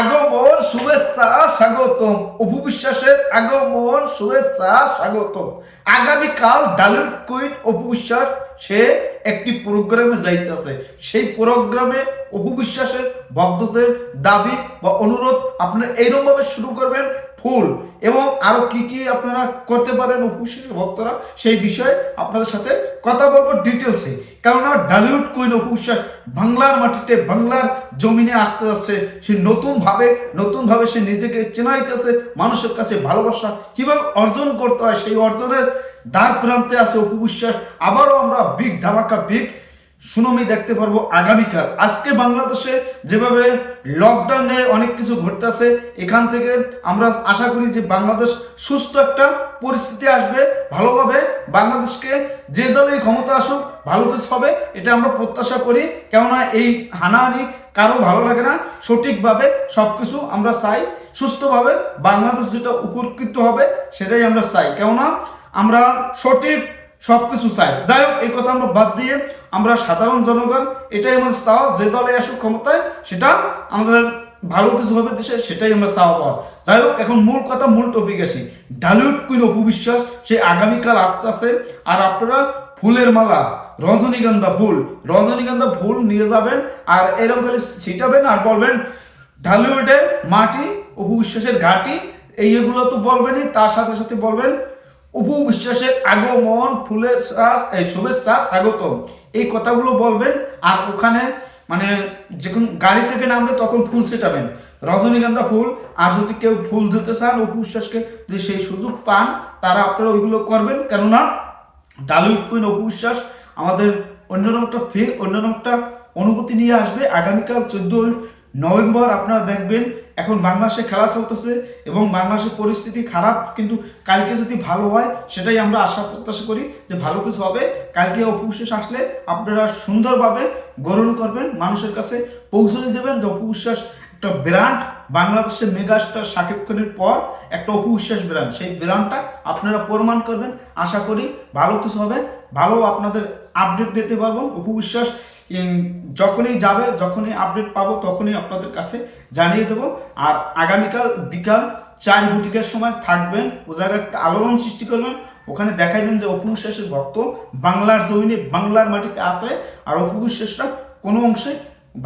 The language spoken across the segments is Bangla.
আগমন, শুভেচ্ছা, স্বাগতম। অপু বিশ্বাসের আগমন, শুভেচ্ছা, স্বাগতম। আগামীকাল ডালিউড কুইন অপু বিশ্বাস সে একটি প্রোগ্রামে যাইতেছে। সেই প্রোগ্রামে অপু বিশ্বাসের ভক্তদের দাবি বা অনুরোধ আপনারা এইরকমভাবে শুরু করবেন ফুল এবং আরও কি কি আপনারা করতে পারেন অপু ভক্তরা সেই বিষয়ে আপনাদের সাথে কথা বলব ডিটেলসে কেননা ডালিউড কুইন অপু বিশ্বাস বাংলার মাটিতে বাংলার জমিনে আসতে যাচ্ছে, সে নতুন ভাবে নতুন ভাবে সে নিজেকে চেনাইতেছে, মানুষের কাছে ভালোবাসা কীভাবে অর্জন করতে হয় সেই অর্জনের দ্বার প্রান্তে আছে অপু বিশ্বাস। আবারও আমরা বিগ ধামাকা বিগ সুনমি দেখতে পারব আগামীকাল। আজকে বাংলাদেশে যেভাবে লকডাউনে অনেক কিছু ঘটতেছে, এখান থেকে আমরা আশা করি যে বাংলাদেশ সুস্থ একটা পরিস্থিতি আসবে, ভালোভাবে বাংলাদেশকে যে দলেই ক্ষমতা আসুক, ভালো কিছু হবে, এটা আমরা প্রত্যাশা করি। কেননা এই হানাহানি কারও ভালো লাগে না, সঠিকভাবে সব কিছু আমরা চাই। সুস্থভাবে বাংলাদেশ যেটা উপকৃত হবে, সেটাই আমরা চাই। কেননা আমরা সঠিক সবকিছু চাই। যাই হোক, এই কথা আমরা বাদ দিয়ে আমরা সাধারণ জনগণ, এটাই আমাদের চাওয়া যে দলে আসুক ক্ষমতায়, সেটা আমাদের ভালো কিছু হবে দেশে, সেটাই আমরা চাওয়া পাওয়া। যাই হোক, এখন মূল কথা, মূল টপিক আসি। ডালিউড কুইন অপু বিশ্বাস সে আগামীকাল আসতে আছে আর আপনারা ফুলের মালা, রজনীগন্ধা ফুল রজনীগন্ধা ফুল নিয়ে যাবেন, আর এরকম করে ছিটাবেন আর বলবেন ঢালিউডের মাটি অপু বিশ্বাসের ঘাটি এইগুলো তো বলবেনই, তার সাথে সাথে বলবেন অপু বিশ্বাসের আগমন, ফুলের শ্বাস, এই শুভেচ্ছা, স্বাগতম। এই কথাগুলো বলবেন আর ওখানে মানে যখন গাড়ি থেকে নামবে তখন ফুল ছেটাবেন। রজনীগন্ধা ফুল, আর যদি কেউ ফুল দিতে চান অপু বিশ্বাসকে যদি সেই সুযোগ পান, তারা আপনারা ওইগুলো করবেন। কেননা ডালিউড কুইন অপু বিশ্বাস আমাদের অন্যরকম একটা ফিল অন্যরকম একটা অনুভূতি নিয়ে আসবে। আগামীকাল চোদ্দই নভেম্বর আপনারা দেখবেন এখন বাংলাদেশে খেলা চলতেছে এবং বাংলাদেশের পরিস্থিতি খারাপ, কিন্তু কালকে যদি ভালো হয়, সেটাই আমরা আশা প্রত্যাশা করি যে ভালো কিছু হবে। কালকে অপবিশ্বাস আসলে আপনারা সুন্দরভাবে গ্রহণ করবেন, মানুষের কাছে পৌঁছে দেবেন যে অপবিশ্বাস একটা ব্র্যান্ড, বাংলাদেশের মেগাস্টার শাকিব খানের পর একটা অপবিশ্বাস ব্র্যান্ড। সেই ব্র্যান্ডটা আপনারা প্রমাণ করবেন। আশা করি ভালো কিছু হবে। ভালো আপনাদের আপডেট দিতে পারব। অপবিশ্বাস যখনই যাবে, যখনই আপডেট পাবো, তখনই আপনাদের কাছে জানিয়ে দেবো। আর আগামীকাল বিকাল চার বুটিকের সময় থাকবেন ও জায়গায় একটা আলোড়ন সৃষ্টি করবেন। ওখানে দেখাইবেন যে অপু বিশ্বাসের ভক্ত বাংলার জমিনে বাংলার মাটিতে আছে। আর অপু বিশ্বাসরা কোনো অংশে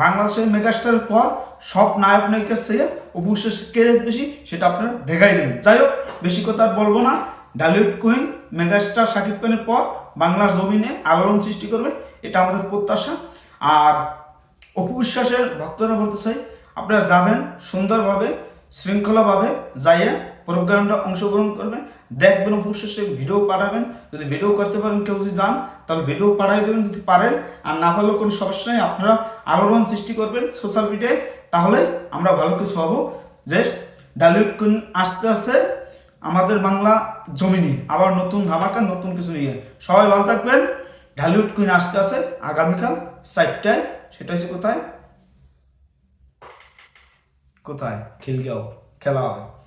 বাংলাদেশের মেগাস্টারের পর সব নায়ক নায়িকার চেয়ে অপু বিশ্বাসের ক্রেজ বেশি, সেটা আপনারা দেখাই দেবেন। যাই হোক, বেশি কথা বলব না। ডালিউড কুইন মেগাস্টার শাকিব খানের পর বাংলার জমিনে আলোড়ন সৃষ্টি করবে, এটা আমাদের প্রত্যাশা। আর অপু বিশ্বাসের ভক্তরা বলতে চাই, আপনারা যাবেন, সুন্দরভাবে, শৃঙ্খলাভাবে যাইয়ে প্রোগ্রামটা অংশগ্রহণ করবেন। দেখবেন অপু বিশ্বাসের ভিডিও পাঠাবেন। যদি ভিডিও করতে পারেন, কেউ যদি যান তাহলে ভিডিও পাঠাই দেবেন যদি পারেন। আর না পারলেও কোনো সমস্যা নেই, আপনারা আলোড়ন সৃষ্টি করবেন সোশ্যাল মিডিয়ায় তাহলে আমরা ভালো কিছু হব। যে ডালিউড আসতে আসতে আমাদের বাংলা জমিনে আবার নতুন ধামাকা, নতুন কিছু নিয়ে। সবাই ভালো থাকবেন। ঢালিউড কুইন আসতে আছে আগামীকাল সাইটটায় সেটা হচ্ছে কোথায়? কোথায়? খিলগাঁও। খেলা হবে।